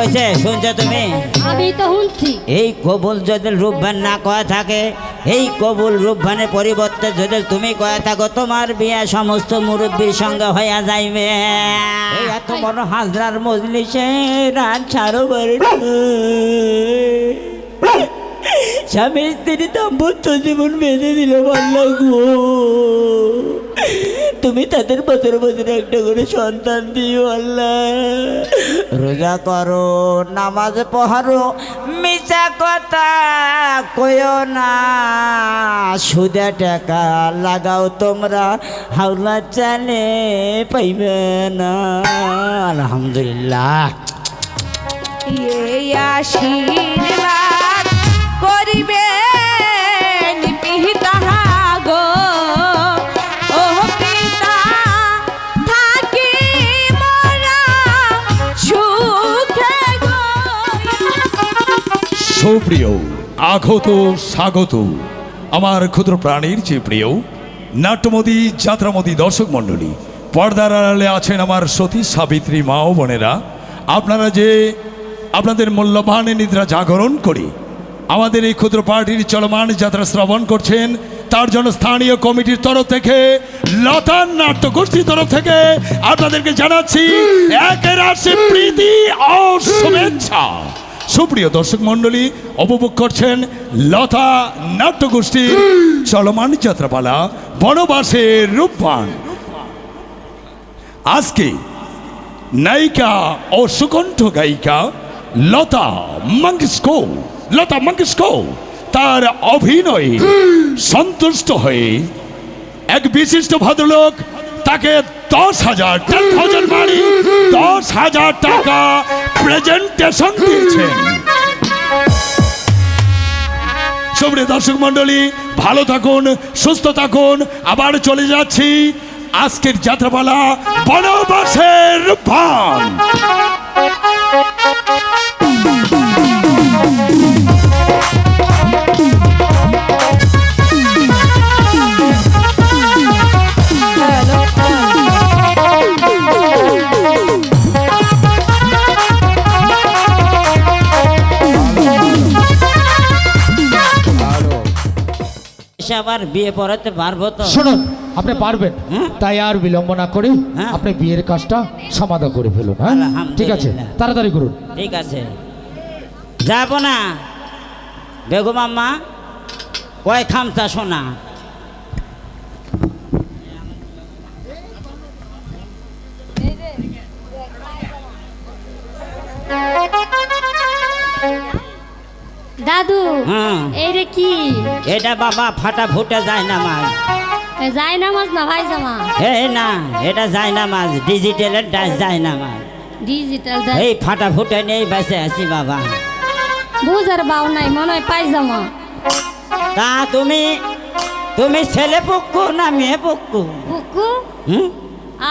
কইছে শুনছো তুমি? আমি তো শুনছি। এই কবুল যদি রূপবান না কয়া থাকে এই কবুল রূপবানের পরিবর্তে যদি তুমি কয়া থাকো তোমার বিয়ে সমস্ত মুরব্বীর সঙ্গে হইয়া যাইবে। এই এত বড় হাজরার মজলিসে রাত ছাড়ো স্বামী স্ত্রী দাম্পত্য জীবন বেঁধে দিল ভালো গো। তুমি তাদের বছর বছর একটা করে সন্তান দিও আল্লাহ। রোজা করো, নামাজ পড়ো, মিছা কথা কয়ো না। সুদা টাকা লাগাও তোমরা, হাওলা চালে পাইবে না। আলহামদুলিল্লাহ। আশীর্বাদ করিবেন পিতা গো ও পিতা থাকি মোরা সুখে গো। সুপ্রিয় আগত স্বাগত। আমার ক্ষুদ্র প্রাণীর যে প্রিয় নাট্যমতী যাত্রামতী দর্শক মণ্ডলী পর্দার আড়ালে আছেন আমার সতী সাবিত্রী মা ও বোনেরা। আপনারা যে আপনাদের মূল্যবান নিদ্রা জাগরণ করে আমাদের এই ক্ষুদ্র পার্টির চলমান যাত্রা শ্রবণ করছেন, তার জন্য স্থানীয় কমিটির তরফ থেকে লতার নাট্যগোষ্ঠীর তরফ থেকে আপনাদেরকে জানাচ্ছি প্রীতি শুভেচ্ছা। সুপ্রিয় দর্শক মণ্ডলী, উপভোগ করছেন লতা নাট্যগোষ্ঠীর চলমান যাত্রাপালা বনবাসের রূপবান। আজকে নায়িকা ও সুকণ্ঠ গায়িকা লতা মঙ্গস্কো লতা মঙ্গস্কো তার অভিনয়ে সন্তুষ্ট হয়ে এক বিশিষ্ট ভদ্রলোক তাকে দশ হাজার বাড়ি দশ হাজার টাকা প্রেজেন্টেশন দিয়েছেন। সুপ্রিয় দর্শক মণ্ডলী, ভালো থাকুন, সুস্থ থাকুন, আবার চলে যাচ্ছি আজকের যাত্রাপালা বনবাসের ভান। আবার বিয়ে পড়াতে পারব তো? শুনুন আপনি পারবেন? তাই আর বিলম্ব না করে হ্যাঁ। আপনি বিয়ের কাজটা সমাধান করে ফেলুন হ্যাঁ। ঠিক আছে তাড়াতাড়ি করুন। ঠিক আছে। যাব না। বেগম আম্মা কয় খামচা শোনা দাদু হুম। এই রে কি? এটা বাবা ফাটা ফুটে যায় না মাছ এ না মাছ না ভাই জামা? হে না এটা যায় না মাছ ডিজিটালের ডাস যায় না মাছ ডিজিটাল এই ফাটা ফুটে নেই বেঁচে আছি বাবা। বুঝার বাউ নাই মনে হয় পাইজামা তা তুমি তুমি ছেলে পক্কু না মেয়ে হুকু হুম?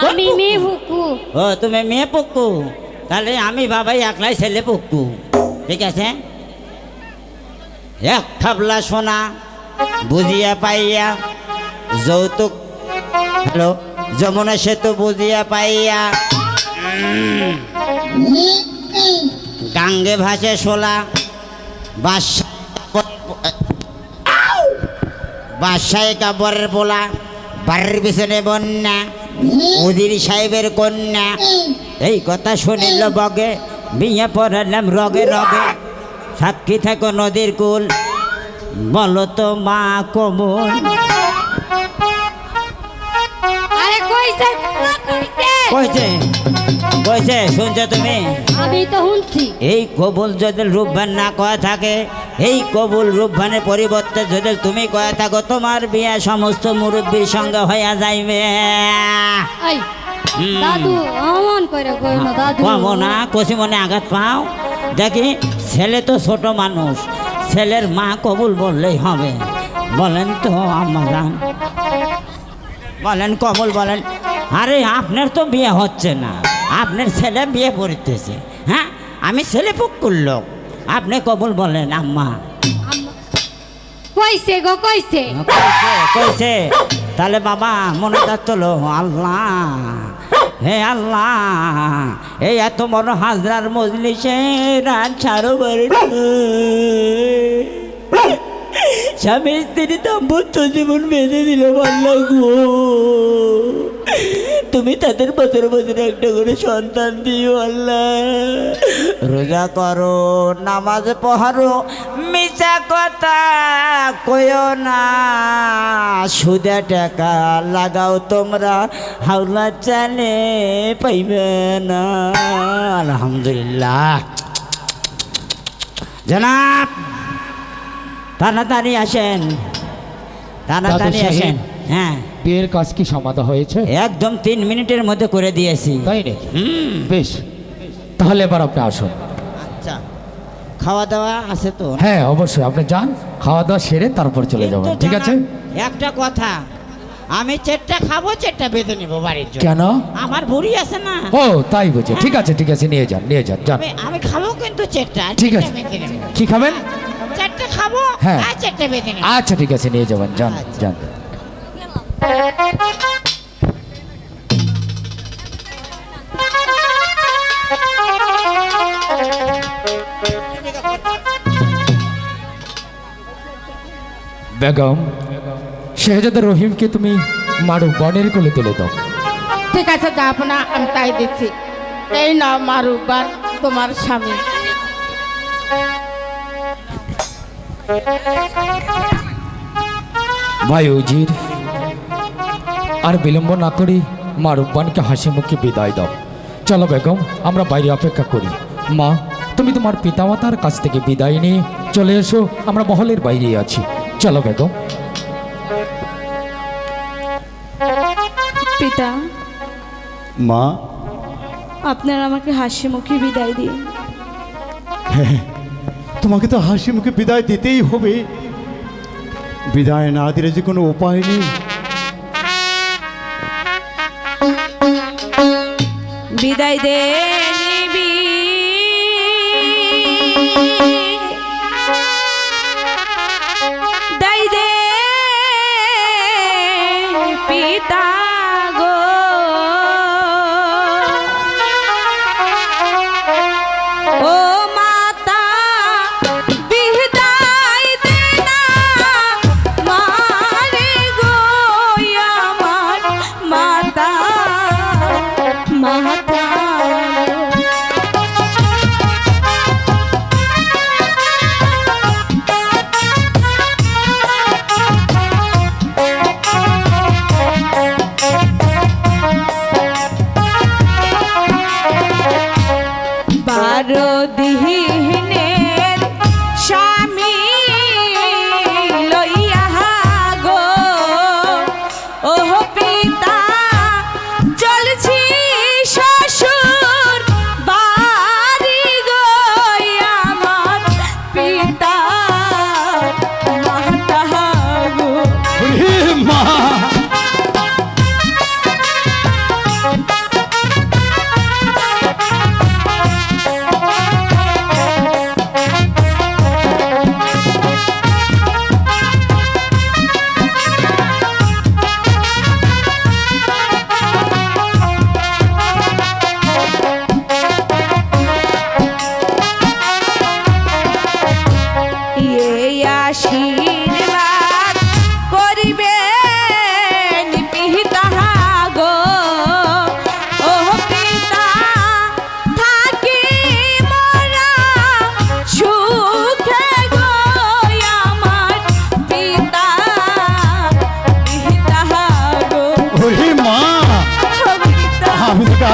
আমি মেয়ে হুকু ও তুমি মেয়ে পক্কু তাহলে আমি বাবাই একলাই ছেলে পক্কু ঠিক আছে? এক থাবলা সোনা বুঝিয়া পাইয়া যৌতুক, হ্যালো, যমুনা সেতু বুঝিয়া পাইয়া গাঙ্গে ভাসে বাদশা বাদশাহী কাপড়ের পোলা, বাড়ির পিছনে বন্যা উদির সাহেবের কন্যা, এই কথা শুনিল বগে বিয়ে পড়ালাম রগে রগে। সাক্ষী থাকো নদীর কুল বলো তো মা কমল। কইছে কইছে। শুনছো তুমি? আমি তো শুনছি। এই কবুল যদি রূপবান না কয়া থাকে এই কবুল রূপবানের পরিবর্তে যদি তুমি কয়া থাকো তোমার বিয়ে সমস্ত মুরব্বীর সঙ্গে হইয়া যাইবে। দাদু অমন করে কই দাদু। কমো না কষি মনে আঘাত পাও। দেখি ছেলে তো ছোট মানুষ। ছেলের মা কবুল বললেই হবে। বলেন তো আম্মা যান বলেন কবুল বলেন। আরে আপনার তো বিয়ে হচ্ছে না। আপনার ছেলে বিয়ে পড়তেছে। হ্যাঁ আমি ছেলে পুকুর লোক। আপনি কবুল বলেন আম্মা। কইছে গো কইছে। কইছে তাহলে বাবা মনে তোলো আল্লাহ। হে আল্লাহ, এই এত বড় হাজরার মজলিসে রাত ছাড়ো স্বামী স্ত্রী দাম্পত্য জীবন বেঁধে দিল আল্লাহ গো। তুমি তাদের বছর বছর একটা করে সন্তান দিও আল্লাহ। রোজা করো নামাজ পড়ো মিছা কথা কয়ো না। সুদে টাকা লাগাও তোমরা হাওলা চালে পাইবে না। আলহামদুলিল্লাহ। জনাব তাড়াতাড়ি আসেন। তাড়াতাড়ি আসেন। হ্যাঁ। বিয়ের কাজ কি সমাধা হয়েছে? একদম তিন মিনিটের মধ্যে করে দিয়েছি। তাই নাকি? হুম। বেশ। তাহলে এবার আপনি আসুন। আচ্ছা। খাওয়া দাওয়া আছে তো? হ্যাঁ অবশ্যই। আপনি যান খাওয়া দাওয়া সেরে তারপর চলে যাবেন। ঠিক আছে? একটা কথা। আমি চেটটা খাব চেটটা বেঁধে নেব বাড়ির জন্য। কেন? আমার বুড়ি আছে না। ও তাই বুঝে। ঠিক আছে ঠিক আছে নিয়ে যান নিয়ে যান যান। আমি খাব কিন্তু চেটটা। ঠিক আছে। কি খাবেন? চেটটা খাব হ্যাঁ। চেটটা বেঁধে নেব। আচ্ছা ঠিক আছে নিয়ে যাবেন যান আচ্ছা। যান। বেগম শেহজাদা রহিমকে তুমি মারু বনের কোলে তুলে দাও। ঠিক আছে যাব না আমি তাই দিচ্ছি। এই নাও মারুবান তোমার স্বামী। ভাই উজির আর বিলম্ব না করি মা রূপবানকে হাসি মুখে বিদায় দাও। চলো বেগম আমরা বাইরে অপেক্ষা করি। মা তুমি তোমার পিতামাতার কাছ থেকে বিদায় নিয়ে চলে এসো আমরা মহলের বাইরে আছি। চলো বেগম। পিতা। মা। আপনার আমাকে হাসি মুখে বিদায় দিন। তোমাকে তো হাসি মুখে বিদায় দিতেই হবে। বিদায় না দিলে যে কোনো উপায় নেই। বিদায় দে।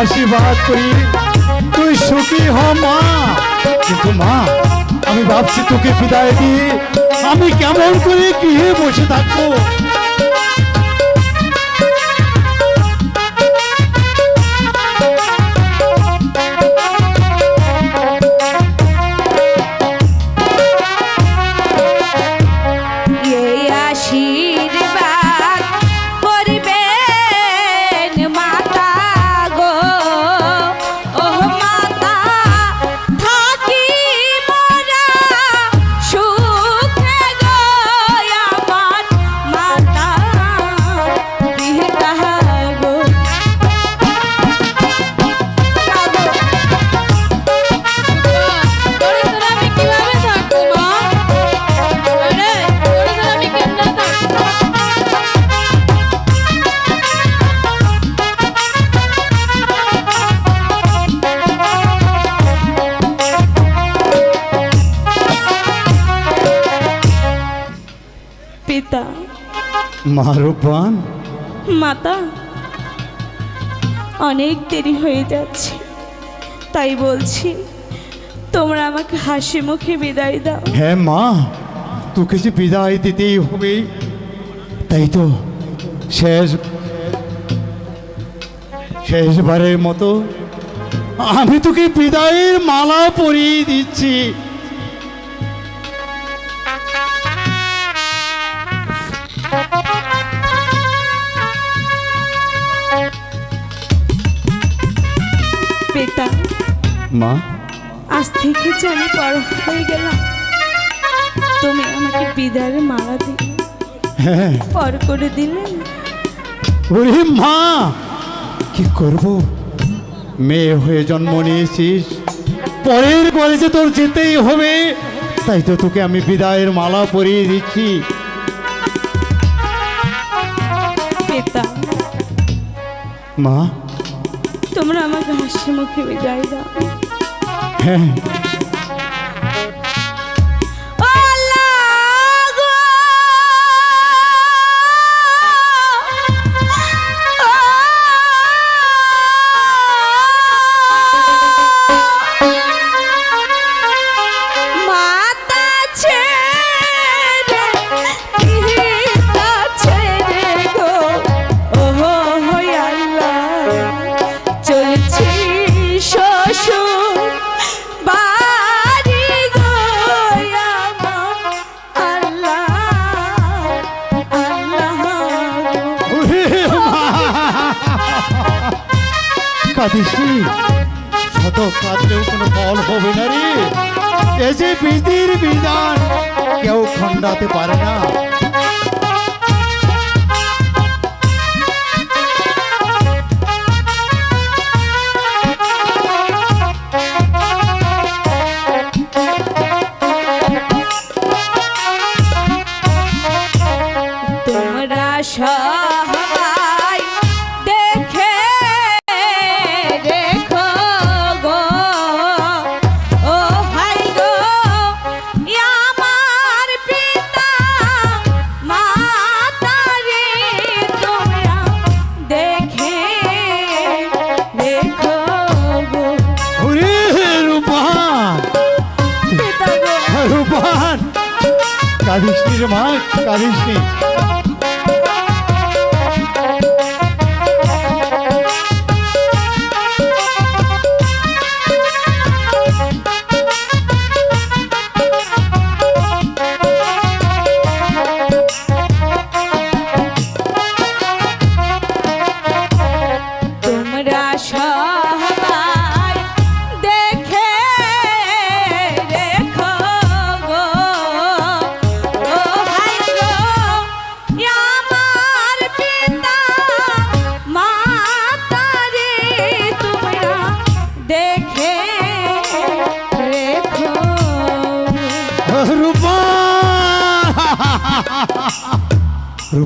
আশীর্বাদ করি। তুই সুখী হ, মা। কিন্তু মা, আমি ভাবছি তোকে বিদায় দিয়ে আমি কেমন করে গৃহে বসে থাকব? মা রূপবান। মাতা অনেক দেরি হয়ে যাচ্ছে। তাই বলছি তোমরা আমাকে হাসি মুখে বিদায় দাও। হ্যাঁ মা তোকে যে বিদায় দিতেই হবে তাই তো শেষ শেষবারের মতো আমি তোকে বিদায়ের মালা পরিয়ে দিচ্ছি। মা। আজ থেকে যে আমি বড় হয়ে গেলাম। তুমি আমাকে বিদায়ের মালা দিলে। হ্যাঁ। পর করে দিলে। ওরে মা কি করব? মেয়ে হয়ে জন্ম নিয়েছিস। পরের কলেজে তোর যেতেই হবে তাই তো তোকে আমি বিদায়ের মালা পরিয়ে দিচ্ছি। পেতা মা। তোমরা আমাকে হাসি মুখে বিদায় দাও। হ্যাঁ কাঁদিস? শত কাঁদলেও কোনো ফল হবে না রে এ যে বিধির বিধান, কেউ খণ্ডাতে পারে না তোমরা সবাই কাঁদিস নি রে মা কাঁদিস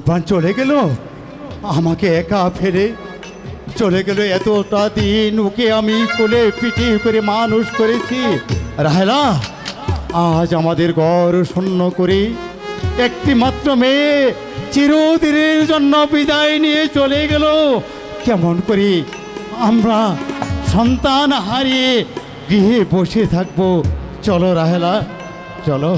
রূপান চলে গেল? আমাকে একা ফেরে চলে গেল এতটা দিন। ওকে আমি কোলে পিঠে করে মানুষ করেছি। রাহেলা, আজ আমাদের ঘর শূন্য করে একটি মাত্র মেয়ে চিরদিনের জন্য বিদায় নিয়ে চলে গেল। কেমন করি আমরা সন্তান হারিয়ে গৃহে বসে থাকব। চলো রাহেলা, চলো।